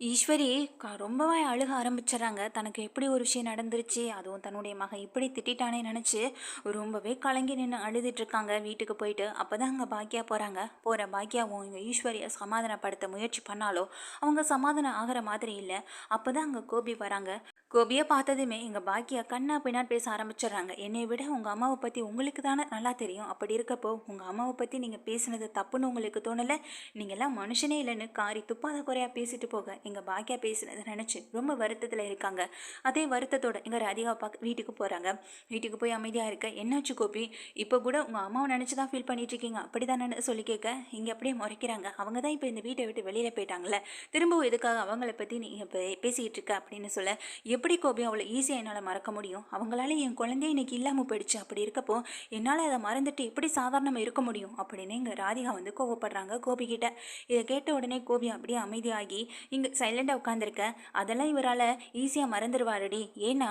ஈஸ்வரி க ரொம்பவே அழுக ஆரம்பிச்சிடறாங்க. தனக்கு எப்படி ஒரு விஷயம் நடந்துருச்சு அதுவும் தன்னுடைய மகன் இப்படி திட்டானே நினச்சி ரொம்பவே கலங்கி நின்று அழுதுட்டு இருக்காங்க வீட்டுக்கு போயிட்டு. அப்போ தான் அங்கே பாக்கியா போகிறாங்க போகிற பாக்கியாவும் இங்கே ஈஸ்வரியை சமாதானப்படுத்த முயற்சி பண்ணாலோ அவங்க சமாதானம் ஆகிற மாதிரி இல்லை. அப்போ தான் அங்கே கோபி வராங்க. கோபியை பார்த்ததுமே எங்கள் பாக்கியா கண்ணா பின்னாடி பேச ஆரம்பிச்சிடுறாங்க. என்னை விட உங்கள் அம்மாவை பற்றி உங்களுக்கு தானே நல்லா தெரியும். அப்படி இருக்கப்போ உங்கள் அம்மாவை பற்றி நீங்கள் பேசுனது தப்புன்னு உங்களுக்கு தோணலை? நீங்கள்லாம் மனுஷனே இல்லைன்னு காரி துப்பாத குறையாக பேசிட்டு போக எங்கள் பாக்கியா பேசுனதை நினச்சி ரொம்ப வருத்தத்தில் இருக்காங்க. அதே வருத்தத்தோட எங்கள் ராதிகா பார்க்க வீட்டுக்கு போகிறாங்க வீட்டுக்கு போய் அமைதியாக இருக்க என்னாச்சு கோபி? இப்போ கூட உங்கள் அம்மாவை நினச்சி தான் ஃபீல் பண்ணிட்டு இருக்கீங்க. அப்படி தானே சொல்லி கேட்க இங்கே அப்படியே முறைக்கிறாங்க. அவங்க தான் இப்போ இந்த வீட்டை விட்டு வெளியில் போயிட்டாங்களே திரும்பவும் எதுக்காக அவங்கள பற்றி நீங்கள் பேசிக்கிட்டு இருக்க? அப்படின்னு சொல்ல எப்படி கோபி அவளை ஈஸியாக என்னால் மறக்க முடியும்? அவங்களால என் குழந்தைய இன்னைக்கு இல்லாமல் போயிடுச்சு. அப்படி இருக்கப்போ என்னால் அதை மறந்துட்டு எப்படி சாதாரணமாக இருக்க முடியும்? அப்படின்னு இங்கே ராதிகா வந்து கோவப்படுறாங்க கோபி கிட்ட. இதை கேட்ட உடனே கோபி அப்படியே அமைதியாகி இங்கே சைலண்டாக உட்காந்துருக்க அதெல்லாம் இவரால் ஈஸியாக மறந்துடுவாருடி ஏன்னா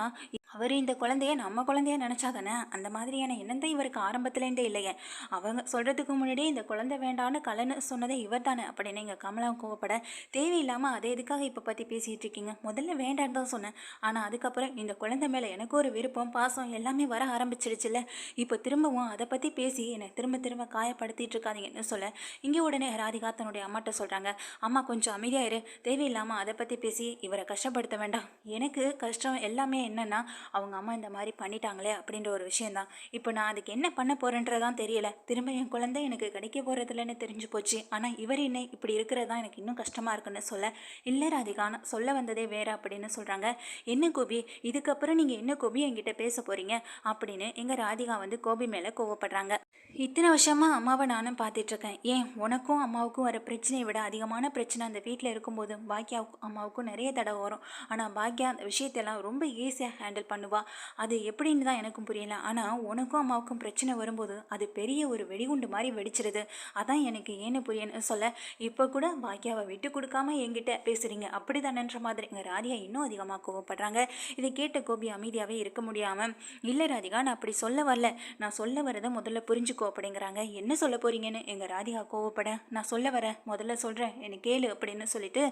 அவர் இந்த குழந்தைய நம்ம குழந்தைய நினச்சா தானே? அந்த மாதிரியான எண்ணம் இவருக்கு ஆரம்பத்துலேருந்தே இல்லையே. அவங்க சொல்கிறதுக்கு முன்னாடியே இந்த குழந்தை வேண்டான்னு கலன்னு சொன்னதே இவர் தானே. அப்படின்னு எங்கள் கமலா கோவப்பட தேவையில்லாமல் அதை எதுக்காக இப்போ பற்றி பேசிகிட்டு இருக்கீங்க. முதல்ல வேண்டான்னு தான் சொன்னேன். ஆனால் அதுக்கப்புறம் இந்த குழந்தை மேலே எனக்கு ஒரு விருப்பம் பாசம் எல்லாமே வர ஆரம்பிச்சிடுச்சுல்ல இப்போ திரும்பவும் அதை பற்றி பேசி என்னை திரும்ப திரும்ப காயப்படுத்திட்டு இருக்காதீங்கன்னு சொல்ல இங்கே உடனே ராதிகா தன்னுடைய அம்மாட்ட சொல்கிறாங்க அம்மா கொஞ்சம் அமைதியாக இரு. தேவையில்லாமல் அதை பற்றி பேசி இவரை கஷ்டப்படுத்த வேண்டாம். எனக்கு கஷ்டம் எல்லாமே என்னென்னா அவங்க அம்மா இந்த மாதிரி பண்ணிட்டாங்களே அப்படின்ற ஒரு விஷயந்தான் இப்போ நான் அதுக்கு என்ன பண்ண போகிறேன்றதான் தெரியல. திரும்ப என் குழந்தை எனக்கு கிடைக்க போகிறதில்லன்னு தெரிஞ்சு போச்சு. ஆனால் இவர் என்ன இப்படி இருக்கிறதா எனக்கு இன்னும் கஷ்டமாக இருக்குன்னு சொல்ல இல்லை ராதிகா நான் சொல்ல வந்ததே வேறு அப்படின்னு சொல்கிறாங்க என்ன கோபி? இதுக்கப்புறம் நீங்கள் என்ன கோபி என்கிட்ட பேச போகிறீங்க அப்படின்னு எங்கள் ராதிகா வந்து கோபி மேலே கோவப்படுறாங்க. இத்தனை வருஷமாக அம்மாவை நானும் பார்த்துட்ருக்கேன். ஏன்? உனக்கும் அம்மாவுக்கும் வர பிரச்சனையை விட அதிகமான பிரச்சனை அந்த வீட்டில் இருக்கும்போது பாக்யாவுக்கும் அம்மாவுக்கும் நிறைய தடவை வரும். ஆனால் பாக்கியா அந்த விஷயத்தெல்லாம் ரொம்ப ஈஸியாக ஹேண்டில் பண்ணுவா. அது எப்படின்னு தான் எனக்கும் புரியல. ஆனால் உனக்கும் அம்மாவுக்கும் பிரச்சனை வரும்போது அது பெரிய ஒரு வெடிகுண்டு மாதிரி வெடிச்சிருது. அதான் எனக்கு ஏன்னு புரியன்னு சொல்ல இப்போ கூட பாக்யாவை விட்டு கொடுக்காம என்கிட்ட பேசுகிறீங்க அப்படி தானன்ற மாதிரி எங்கள் ராதிகா இன்னும் அதிகமாக கோவப்படுறாங்க. இதை கேட்ட கோபி அமைதியாகவே இருக்க முடியாமல் இல்லை ராதிகா நான் அப்படி சொல்ல வரல. நான் சொல்ல வரதை முதல்ல புரிஞ்சுக்கோ. அப்படிங்கிறாங்க. என்ன சொல்ல போறீங்கன்னு? எங்கள் ராதிகா கோவப்பட நான் சொல்ல வரேன் முதல்ல சொல்கிறேன் என்னை கேளு அப்படின்னு சொல்லிட்டு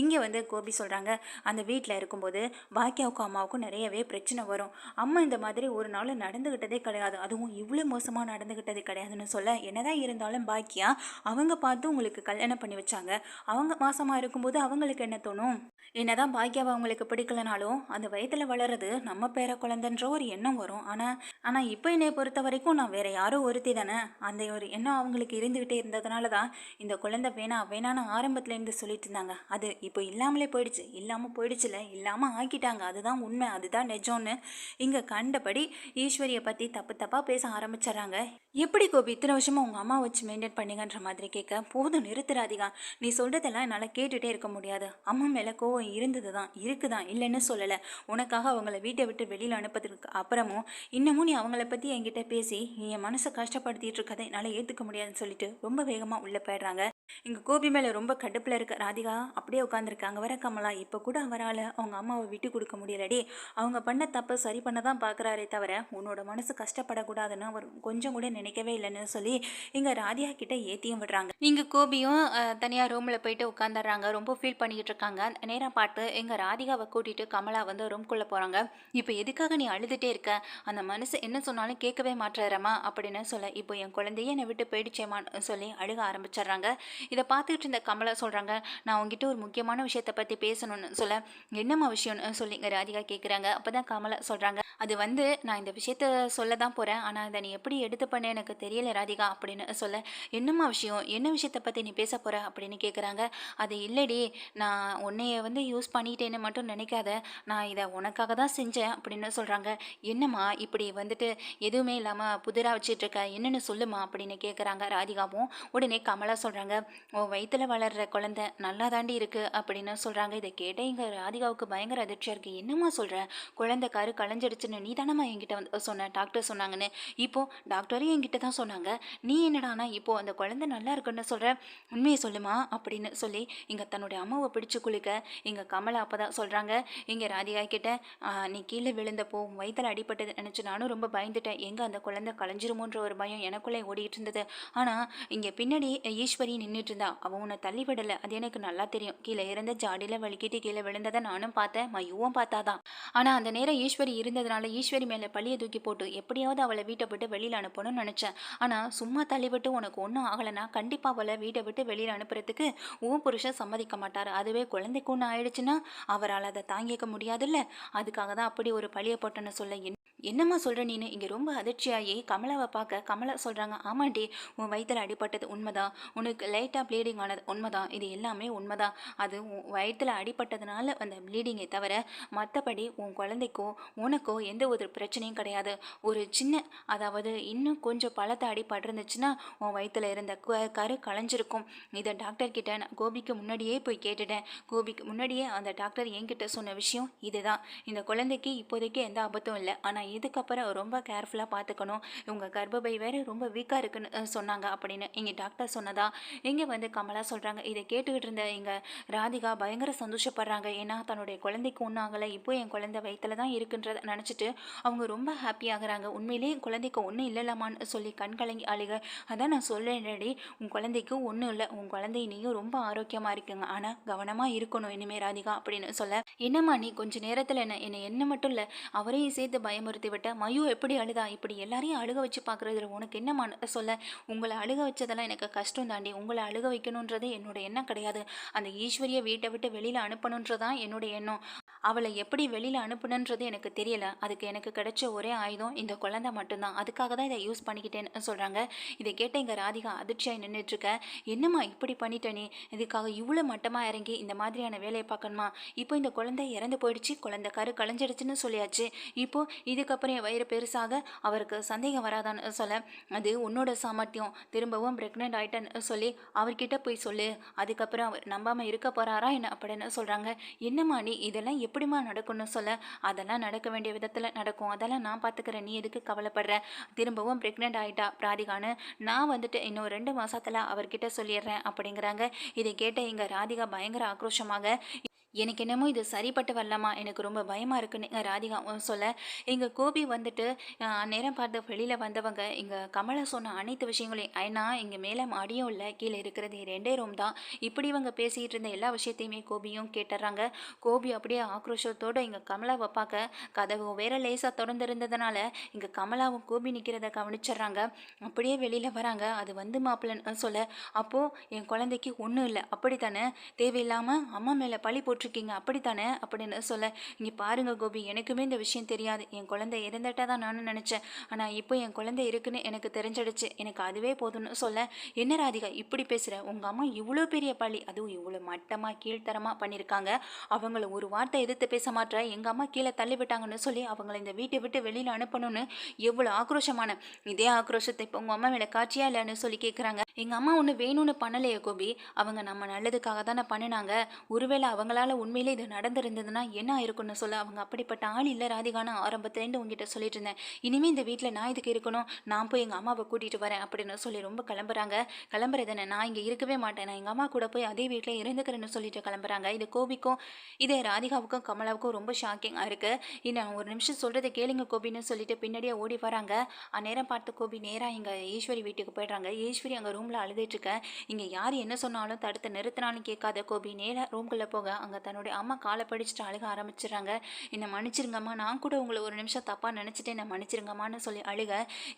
இங்கே வந்து கோபி சொல்கிறாங்க அந்த வீட்டில் இருக்கும்போது பாக்கியாவுக்கும் அம்மாவுக்கும் நிறையவே பிரச்சனை வரும். அம்மா இந்த மாதிரி ஒரு நாள் நடந்துக்கிட்டதே கிடையாது. அதுவும் இவ்வளோ மோசமாக நடந்துக்கிட்டதே கிடையாதுன்னு சொல்ல என்னதான் இருந்தாலும் பாக்கியா அவங்க பார்த்து உங்களுக்கு கல்யாணம் பண்ணி வச்சாங்க. அவங்க மாசமாக இருக்கும்போது அவங்களுக்கு என்ன தோணும்? என்னதான் பாக்கியாவை அவங்களுக்கு பிடிக்கலனாலும் அந்த வயதில் வளருது நம்ம பேர குழந்தைன்ற ஒரு எண்ணம் வரும். ஆனால் ஆனால் இப்போ என்னை பொறுத்த வரைக்கும் நான் வேற யாரோ ஒருத்தி தானே. அந்த ஒரு எண்ணம் அவங்களுக்கு இருந்துக்கிட்டே இருந்ததுனால தான் இந்த குழந்தை வேணாம் வேணான்னு ஆரம்பத்துலேருந்து சொல்லிட்டு இருந்தாங்க. அது இப்போ இல்லாமலே போயிடுச்சு. இல்லாமல் போயிடுச்சுல. இல்லாமல் ஆக்கிட்டாங்க. அதுதான் உண்மை. அதுதான் நிஜம்னு இங்கே கண்டபடி ஈஸ்வரியை பற்றி தப்பு தப்பாக பேச ஆரம்பிச்சிடுறாங்க. எப்படி கோபி? இத்தனை வருஷமா உங்கள் அம்மா வச்சு மெயின்டைன் பண்ணீங்கன்ற மாதிரி கேட்க போதும் நிறுத்துறாதிகா நீ சொல்கிறதெல்லாம் என்னால் கேட்டுகிட்டே இருக்க முடியாது. அம்மா மேலே கோவம் இருந்தது தான் இருக்குதான் இல்லைன்னு சொல்லலை. உனக்காக அவங்கள வீட்டை விட்டு வெளியில் அனுப்புறதுக்கு அப்புறமும் இன்னமும் நீ அவங்கள பற்றி என்கிட்ட பேசி நீ என் மனசை கஷ்டப்படுத்திட்டு இருக்கதை என்னால் ஏற்றுக்க முடியாதுன்னு சொல்லிட்டு ரொம்ப வேகமாக உள்ளே போயிடுறாங்க. இங்கே கோபி மேலே ரொம்ப கடுப்பில் இருக்க ராதிகா அப்படியே உட்காந்துருக்காங்க வர கமலா இப்போ கூட அவரால் அவங்க அம்மாவை விட்டு கொடுக்க முடியலடி. அவங்க பண்ண தப்பை சரி பண்ண தான் பார்க்குறாரே தவிர உன்னோட மனசு கஷ்டப்படக்கூடாதுன்னு அவர் கொஞ்சம் கூட நினைக்கவே இல்லைன்னு சொல்லி இங்கே ராதிகா கிட்ட ஏற்றியும் விடுறாங்க. இங்கே கோபியும் தனியாக ரூமில் போயிட்டு உட்காந்துடுறாங்க ரொம்ப ஃபீல் பண்ணிக்கிட்டு இருக்காங்க. நேரம் பார்த்து எங்கள் ராதிகாவை கூட்டிகிட்டு கமலா வந்து ரூம்குள்ளே போகிறாங்க இப்போ எதுக்காக நீ அழுதுகிட்டே இருக்க? அந்த மனசு என்ன சொன்னாலும் கேட்கவே மாட்டுறாரம்மா அப்படின்னு சொல்ல இப்போ என் குழந்தைய என்னை விட்டு போயிடுச்சேமான்னு சொல்லி அழுக ஆரம்பிச்சிடுறாங்க. இதை பார்த்துக்கிட்டு இருந்த கமலா சொல்கிறாங்க நான் உங்ககிட்ட ஒரு முக்கியமான விஷயத்தை பற்றி பேசணும்னு சொல்ல என்னம்மா விஷயம்னு சொல்லிங்க ராதிகா கேட்குறாங்க அப்போ தான் கமலா சொல்கிறாங்க அது வந்து நான் இந்த விஷயத்த சொல்ல தான் போகிறேன் ஆனால் அதை நீ எப்படி எடுத்து பண்ண எனக்கு தெரியல ராதிகா அப்படின்னு சொல்ல என்னம்மா விஷயம்? என்ன விஷயத்தை பற்றி நீ பேச போகிற அப்படின்னு கேட்குறாங்க அது இல்லடி நான் உன்னைய வந்து யூஸ் பண்ணிட்டேன்னு மட்டும் நினைக்காத நான் இதை உனக்காக தான் செஞ்சேன் அப்படின்னு சொல்கிறாங்க என்னம்மா இப்படி வந்துட்டு எதுவுமே இல்லாமல் புதிராக வச்சிட்ருக்க என்னென்னு சொல்லுமா அப்படின்னு கேட்குறாங்க ராதிகாவும். உடனே கமலா சொல்கிறாங்க உன் வயிற்றில் வளர்கிற குழந்த நல்லா தாண்டி இருக்குது அப்படின்னு சொல்கிறாங்க இதை கேட்டேன் இங்கே ராதிகாவுக்கு பயங்கர அதிர்ச்சியாக இருக்குது என்னம்மா சொல்கிற குழந்தை கரு களைஞ்சிடுச்சுன்னு நீ தானம்மா என்கிட்ட வந்து சொன்ன டாக்டர் சொன்னாங்கன்னு. இப்போது டாக்டரும் என்கிட்ட தான் சொன்னாங்க. நீ என்னடானா இப்போது அந்த குழந்தை நல்லா இருக்குன்னு சொல்கிற உண்மையை சொல்லுமா? அப்படின்னு சொல்லி இங்கே தன்னுடைய அம்மாவை பிடிச்சு குளிக்க இங்கே கமலா அப்போ தான் சொல்கிறாங்க இங்கே ராதிகா கிட்ட நீ கீழே விழுந்தப்போ உன் வயித்துல நினச்சி நானும் ரொம்ப பயந்துட்டேன். எங்கே அந்த குழந்தை களைஞ்சிருமோன்ற ஒரு பயம் எனக்குள்ளே ஓடிட்டு இருந்தது. ஆனால் இங்கே பின்னாடி ஈஸ்வரி நின்று நின்றுட்டு இருந்தா அவன் உன்னை தள்ளி விடலை. அது எனக்கு நல்லா தெரியும். கீழே இருந்த ஜாடியில் வலிக்கிட்டு கீழே விழுந்ததை நானும் பார்த்தேன். மையுவும் பார்த்தாதான். ஆனால் அந்த நேரம் ஈஸ்வரி இருந்ததுனால ஈஸ்வரி மேலே பழியை தூக்கி போட்டு எப்படியாவது அவளை வீட்டை விட்டு வெளியில் அனுப்பணும்னு நினச்சேன். ஆனால் சும்மா தள்ளிவிட்டு உனக்கு ஒன்றும் ஆகலைன்னா கண்டிப்பாக அவளை வீட்டை விட்டு வெளியில் அனுப்புறதுக்கு உன் புருஷன் சம்மதிக்க மாட்டார். அதுவே குழந்தைக்கு ஒன்று ஆயிடுச்சுன்னா அவரால் அதை தாங்கிக்க முடியாதுல்ல? அதுக்காக தான் அப்படி ஒரு பழியை போட்டேன்னு சொல்ல என் என்னம்மா சொல்கிற நீனு? இங்கே ரொம்ப அதிர்ச்சியாகி கமலாவை பார்க்க கமலா சொல்கிறாங்க ஆமாண்டி உன் வயிற்றில் அடிபட்டது உண்மைதான். உனக்கு லைட்டாக ப்ளீடிங் ஆனது உண்மைதான். இது எல்லாமே உண்மைதான். அது உன் வயிற்றில் அடிபட்டதுனால அந்த ப்ளீடிங்கை தவிர மற்றபடி உன் குழந்தைக்கோ உனக்கோ எந்த ஒரு பிரச்சனையும் கிடையாது. ஒரு சின்ன அதாவது இன்னும் கொஞ்சம் பழத்தை அடிபட்டிருந்துச்சுன்னா உன் வயிற்றில் இருந்த க கரு களைஞ்சிருக்கும். இதை டாக்டர் கிட்ட நான் கோபிக்கு முன்னாடியே போய் கேட்டுட்டேன். கோபிக்கு முன்னாடியே அந்த டாக்டர் என்கிட்ட சொன்ன விஷயம் இதுதான். இந்த குழந்தைக்கு இப்போதைக்கு எந்த ஆபத்தும் இல்லை. ஆனால் இதுக்கப்புறம் ரொம்ப கேர்ஃபுல்லாக பார்த்துக்கணும். இவங்க கர்ப்பப்பை வேறு ரொம்ப வீக்காக இருக்குன்னு சொன்னாங்க அப்படின்னு இங்கே டாக்டர் சொன்னதா இங்கே வந்து கமலா சொல்கிறாங்க இதை கேட்டுக்கிட்டு இருந்த எங்கள் ராதிகா பயங்கர சந்தோஷப்படுறாங்க. ஏன்னா தன்னுடைய குழந்தைக்கு ஒன்றும் ஆகலை. இப்போ என் குழந்தை வயிற்றில் தான் இருக்குன்றத நினச்சிட்டு அவங்க ரொம்ப ஹாப்பி உண்மையிலேயே என் குழந்தைக்கு ஒன்றும் இல்லைலாமான்னு சொல்லி கண் கலங்கி அழுக. அதான் நான் சொல்லேன்டி உன் குழந்தைக்கு ஒன்றும் இல்லை. உன் குழந்தை நீயும் ரொம்ப ஆரோக்கியமாக இருக்குங்க. ஆனால் கவனமாக இருக்கணும் இனிமே ராதிகா அப்படின்னு சொல்ல. என்னம்மா நீ கொஞ்சம் நேரத்தில் என்ன என்னை என்ன மட்டும் இல்லை அவரையும் சேர்த்து பயமுறுத்தி விட்ட மயு எப்படி அழுதா? இப்படி எல்லாரையும் அழுக வச்சு பார்க்குறதுல உனக்கு என்ன மன சொல்ல உங்களை அழுக வச்சதெல்லாம் எனக்கு கஷ்டம் தாண்டி உங்களை அழுக வைக்கணுன்றது என்னோட எண்ணம் கிடையாது. அந்த ஈஸ்வரியை வீட்டை விட்டு வெளியில் அனுப்பணுன்றதான் என்னோட எண்ணம். அவளை எப்படி வெளியில் அனுப்பணுன்றது எனக்கு தெரியல. அதுக்கு எனக்கு கிடைச்ச ஒரே ஆயுதம் இந்த குழந்தை மட்டும்தான். அதுக்காக தான் இதை யூஸ் பண்ணிக்கிட்டேன்னு சொல்கிறாங்க இதை கேட்ட இங்கே ராதிகா அதிர்ச்சியாக நின்றுட்டுருக்க என்னம்மா இப்படி பண்ணிட்ட நீ? இதுக்காக இவ்வளோ மட்டமாக இறங்கி இந்த மாதிரியான வேலையை பார்க்கணுமா? இப்போ இந்த குழந்தை இறந்து போயிடுச்சு. குழந்தை கரு களைஞ்சிடுச்சுன்னு சொல்லியாச்சு. இப்போ இதுக்கப்புறம் என் வயிறு பெருசாக அவருக்கு சந்தேகம் வராதான்னு சொல்ல அது உன்னோட சாமர்த்தியம். திரும்பவும் ப்ரெக்னென்ட் ஆயிட்டேன்னு சொல்லி அவர்கிட்ட போய் சொல்லு. அதுக்கப்புறம் அவர் நம்பாமல் இருக்க போறாரா என்ன அப்படின்னு சொல்கிறாங்க என்னம்மா நீ இதெல்லாம் எப்படிம்மா நடக்கும்னு சொல்ல? அதெல்லாம் நடக்க வேண்டிய விதத்தில் நடக்கும். அதெல்லாம் நான் பார்த்துக்கிறேன் நீ எதுக்கு கவலைப்படுற? திரும்பவும் ப்ரெக்னென்ட் ஆகிட்டா ராதிகானு நான் வந்துட்டு இன்னும் ரெண்டு மாதத்தில் அவர்கிட்ட சொல்லிடுறேன் அப்படிங்கிறாங்க. இதை கேட்ட இங்கே ராதிகா பயங்கர ஆக்ரோஷமாக எனக்கு என்னமோ இது சரிப்பட்டு வரலாமா எனக்கு ரொம்ப பயமாக இருக்குன்னு ராதிகா சொல்ல. எங்கள் கோபி வந்துட்டு நேரம் பார்த்து வெளியில் வந்தவங்க இங்கே கமலா சொன்ன அனைத்து விஷயங்களையும் ஏன்னா இங்கே மேலே மாடியும் இல்லை கீழே இருக்கிறது ரெண்டே ரூம் தான். இப்படி இவங்க பேசிகிட்டு இருந்த எல்லா விஷயத்தையுமே கோபியும் கேட்டுறாங்க. கோபி அப்படியே ஆக்ரோஷத்தோடு இங்கே கமலாவை பார்க்க கதவு வேற லேசாக திறந்திருந்ததுனால இங்கே கமலாவும் கோபி நிற்கிறத கவனிச்சிடுறாங்க. அப்படியே வெளியில் வராங்க. அது வந்து மாப்பிள்ளன்னு சொல்ல அப்போது என் குழந்தைக்கு ஒன்றும் இல்லை. அப்படித்தானே? தேவையில்லாமல் அம்மா மேலே பழி போட்டு போட்டிருக்கீங்க அப்படித்தானே? அப்படின்னு சொல்ல இங்கே பாருங்க கோபி எனக்குமே இந்த விஷயம் தெரியாது. என் குழந்தை இறந்துட்டா தான் நானும் நினச்சேன். ஆனால் இப்போ என் குழந்தை இருக்குன்னு எனக்கு தெரிஞ்சிடுச்சு. எனக்கு அதுவே போதும்னு சொல்ல என்ன ராதிகா இப்படி பேசுகிற உங்கள் அம்மா இவ்வளோ பெரிய பழி. அதுவும் இவ்வளோ மட்டமாக கீழ்த்தரமாக பண்ணியிருக்காங்க அவங்கள ஒரு வார்த்தை எதிர்த்து பேச மாட்டேற எங்கள் அம்மா கீழே தள்ளி விட்டாங்கன்னு சொல்லி அவங்கள இந்த வீட்டை விட்டு வெளியில் அனுப்பணும்னு எவ்வளோ ஆக்ரோஷமான இதே ஆக்ரோஷத்தை இப்போ உங்கள் அம்மா மேலே காட்சியா இல்லைன்னு சொல்லி கேட்குறாங்க எங்கள் அம்மா ஒன்று வேணும்னு பண்ணலையே கோபி. அவங்க நம்ம நல்லதுக்காக தானே பண்ணினாங்க. ஒருவேளை அவங்களால உண்மையிலே இது நடந்திருந்ததுன்னா என்ன ஆயிருக்கும்னு சொல்ல அவங்க அப்படிப்பட்ட ஆள் இல்லை ராதிகானா ஆரம்பத்துலேருந்து உங்ககிட்ட சொல்லிட்டு இருந்தேன். இனிமேல் இந்த வீட்டில் நான் இதுக்கு இருக்கணும்? நான் போய் எங்கள் அம்மாவை கூட்டிகிட்டு வரேன் அப்படின்னு சொல்லி ரொம்ப கிளம்புறாங்க. கிளம்புறது என்ன நான் இங்கே இருக்கவே மாட்டேன். நான் எங்கள் அம்மா கூட போய் அதே வீட்டில் இருந்துக்கிறேன்னு சொல்லிட்டு கிளம்புறாங்க. இது கோபிக்கும் இது ராதிகாவுக்கும் கமலாவுக்கும் ரொம்ப ஷாக்கிங்காக இருக்குது இன்னும் ஒரு நிமிஷம் சொல்கிறத கேளுங்க கோபின்னு சொல்லிட்டு பின்னாடியே ஓடி வராங்க. அந்நேரம் பார்த்து கோபி நேராக எங்கள் ஈஸ்வரி வீட்டுக்கு போயிடுறாங்க. ஈஸ்வரி அங்கே ரூமில் அழுதுட்டுருக்கேன் இங்கே யார் என்ன சொன்னாலும் தடுத்து நிறுத்தினாலும் கேட்காத கோபி நேராக ரூம்குள்ளே போக அங்கே தன்னுடைய அம்மா காலை படிச்சுட்டு அழுக ஆரம்பிச்சிடுறாங்க. என்னை மன்னிச்சிருங்கம்மா நான் கூட உங்களை ஒரு நிமிஷம் தப்பாக நினச்சிட்டு என்னை மன்னிச்சிருங்கம்மான்னு சொல்லி அழுக.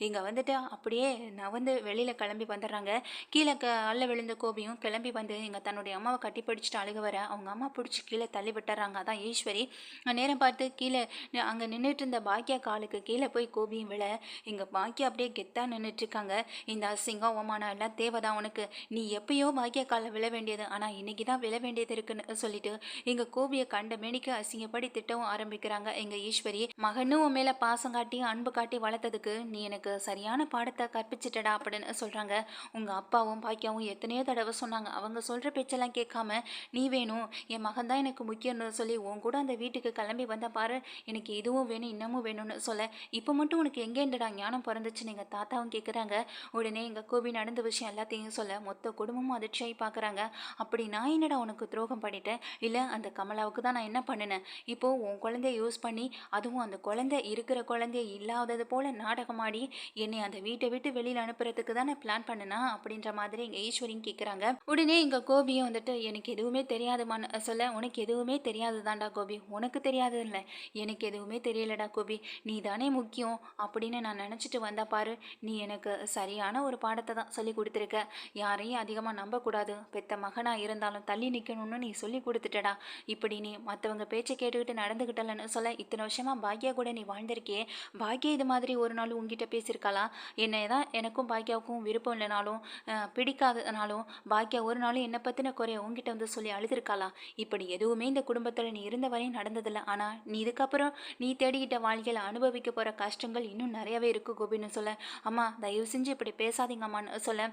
இங்கே வந்துட்டு அப்படியே நான் வந்து வெளியில் கிளம்பி வந்துடுறாங்க. கீழே க அள்ள விழுந்த கோபியும் கிளம்பி வந்து இங்கே தன்னுடைய அம்மாவை கட்டி பிடிச்சிட்டு அழுக வர அவங்க அம்மா பிடிச்சி கீழே தள்ளி விட்டுறாங்க. அதான் ஈஸ்வரி. நேரம் பார்த்து கீழே அங்கே நின்றுட்டு இருந்த பாக்கியா காலுக்கு கீழே போய் கோபியும் விழ. இங்கே பாக்கியா அப்படியே கெத்தாக நின்றுட்டுருக்காங்க இந்த அசிங்கம் அவமானம் எல்லாம் தேவைதான் உனக்கு நீ எப்பயோ பாக்கிய காலில் விழ வேண்டியது ஆனால் இன்னைக்கு தான் விழ வேண்டியது இருக்குன்னு சொல்லிட்டு எங்கள் கோபியை கண்ட மேனிக்கு அசிங்கப்படி திட்டவும் ஆரம்பிக்கிறாங்க. எங்கள் ஈஸ்வரி மகனும் உன் மேலே பாசம் காட்டி அன்பு காட்டி வளர்த்ததுக்கு நீ எனக்கு சரியான பாடத்தை கற்பிச்சிட்டடா அப்படின்னு சொல்கிறாங்க உங்கள் அப்பாவும் பாக்கியாவும் எத்தனையோ தடவை சொன்னாங்க. அவங்க சொல்கிற பேச்செல்லாம் கேட்காம நீ வேணும் என் மகன் தான் எனக்கு முக்கியம்னு சொல்லி உன் கூட அந்த வீட்டுக்கு கிளம்பி வந்த பாரு. எனக்கு இதுவும் வேணும் இன்னமும் வேணும்னு சொல்ல. இப்போ மட்டும் உனக்கு எங்கேண்டடா ஞானம் பிறந்துச்சு? எங்கள் தாத்தாவும் கேட்குறாங்க உடனே எங்கள் கோபி நடந்த விஷயம் எல்லாத்தையும் சொல்ல மொத்த குடும்பமும் அதிர்ச்சியாகி பார்க்குறாங்க. அப்படி நான் என்னடா உனக்கு துரோகம் பண்ணிட்டேன்? இல்லை அந்த கமலாவுக்கு தான் நான் என்ன பண்ணினேன்? இப்போது உன் குழந்தைய யூஸ் பண்ணி அதுவும் அந்த குழந்தை இருக்கிற குழந்தைய இல்லாதது போல நாடகமாடி என்னை அந்த வீட்டை விட்டு வெளியில் அனுப்புறதுக்கு தானே பிளான் பண்ணினா? அப்படின்ற மாதிரி எங்கள் ஈஸ்வரியும் கேட்குறாங்க உடனே எங்கள் கோபியும் வந்துட்டு எனக்கு எதுவுமே தெரியாதுமான சொல்ல உனக்கு எதுவுமே தெரியாது தான்டா கோபி. உனக்கு தெரியாது இல்லை. எனக்கு எதுவுமே தெரியலடா கோபி. நீ தானே முக்கியம். அப்படின்னு நான் நினச்சிட்டு வந்தா பாரு நீ எனக்கு சரியான ஒரு பாடத்தை தான் சொல்லி கொடுத்துருக்க யாரையும் அதிகமாக நம்பக்கூடாது. பெத்த மகனாக இருந்தாலும் தள்ளி நிற்கணும்னு நீ சொல்லி கொடுத்துட்டடா. இப்படி நீ மற்றவங்க பேச்சை கேட்டுக்கிட்டு நடந்துக்கிட்டலன்னு சொல்ல இத்தனை வருஷமா பாக்கியா கூட நீ வாழ்ந்திருக்கியே. பாக்கியா இது மாதிரி ஒரு நாள் உங்ககிட்ட பேசியிருக்காளா? என்னை தான் எனக்கும் பாக்கியாவுக்கும் விருப்பம் இல்லைனாலும் பிடிக்காதனாலும் பாக்கியா ஒரு நாளும் என்னை பற்றின குறைய உங்ககிட்ட வந்து சொல்லி அழுதுருக்காளா? இப்படி எதுவுமே இந்த குடும்பத்தில் நீ இருந்த வரையும் நடந்ததில்லை. ஆனால் நீ இதுக்கப்புறம் நீ தேடிக்கிட்ட வாழ்க்கையில் அனுபவிக்க போகிற கஷ்டங்கள் இன்னும் நிறையவே இருக்குது கோபின்னு சொல்ல. அம்மா தயவு செஞ்சு இப்படி பேசாதீங்க அம்மான்னு சொல்ல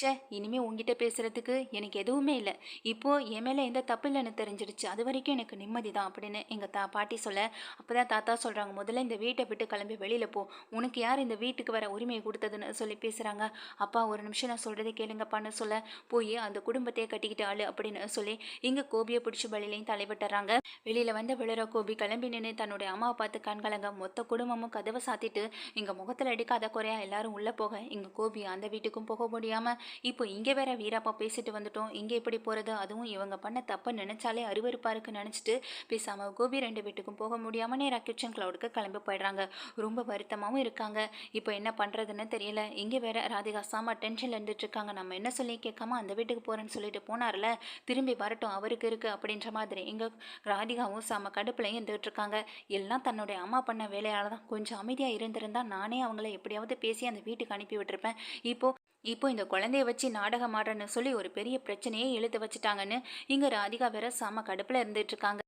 ச்சே இனிமேல் உங்ககிட்ட பேசுகிறதுக்கு எனக்கு எதுவுமே இல்லை. இப்போது என் மேலே எந்த தப்பு இல்லைன்னு தெரிஞ்சிடுச்சு. அது வரைக்கும் எனக்கு நிம்மதி தான் அப்படின்னு எங்கள் தா பாட்டி சொல்ல. அப்பதான் தாத்தா சொல்கிறாங்க முதல்ல இந்த வீட்டை விட்டு கிளம்பி வெளியில் போ. உனக்கு யார் இந்த வீட்டுக்கு வர உரிமையை கொடுத்ததுன்னு சொல்லி பேசுகிறாங்க அப்பா ஒரு நிமிஷம் நான் சொல்கிறத கேளுங்கப்பான்னு சொல்ல போய் அந்த குடும்பத்தையே கட்டிக்கிட்டு ஆள் அப்படின்னு சொல்லி இங்கே கோபியை பிடிச்சி வழியிலையும் தலைவிட்டுறாங்க. வெளியில் வந்து விழுற கோபி கிளம்பி நின்று தன்னுடைய அம்மாவை பார்த்து கண்கலங்க மொத்த குடும்பமும் கதவை சாத்திட்டு இங்கே முகத்தில் அடிக்காத குறையா எல்லாரும் உள்ளே போக. இங்கே கோபி அந்த வீட்டுக்கும் போக முடியாமல் இப்போ இங்கே வேற வீராப்பா பேசிட்டு வந்துட்டோம். இங்கே எப்படி போகிறது அதுவும் இவங்க பண்ண தப்பை நினைச்சாலே அருவருப்பாக இருக்குன்னு நினச்சிட்டு பேசாமல் கோபி ரெண்டு வீட்டுக்கும் போக முடியாமல் நேராக கிச்சன் க்ளவுடுக்கு கிளம்பி போயிடுறாங்க. ரொம்ப வருத்தமாகவும் இருக்காங்க. இப்போ என்ன பண்ணுறதுன்னு தெரியல. இங்கே வேற ராதிகா சாமா டென்ஷனில் இருந்துட்டுருக்காங்க. நம்ம என்ன சொல்லி கேட்காம அந்த வீட்டுக்கு போகிறேன்னு சொல்லிட்டு போனார்ல. திரும்பி வரட்டும் அவருக்கு இருக்குது அப்படின்ற மாதிரி இங்கே ராதிகாவும் சாம கடுப்புலையும் இருந்துகிட்டு இருக்காங்க எல்லாம் தன்னுடைய அம்மா பண்ண வேலையால் தான் கொஞ்சம் அமைதியாக இருந்திருந்தால் நானே அவங்கள எப்படியாவது பேசி அந்த வீட்டுக்கு அனுப்பி விட்டுருப்பேன். இப்போது இப்போ இந்த குழந்தைய வச்சு நாடகம் ஆடுறேன்னு சொல்லி ஒரு பெரிய பிரச்சனையே இழுத்து வச்சுட்டாங்கன்னு இங்கே ராதிகா வேற சாம கடுப்பில் இருந்துட்டு இருக்காங்க.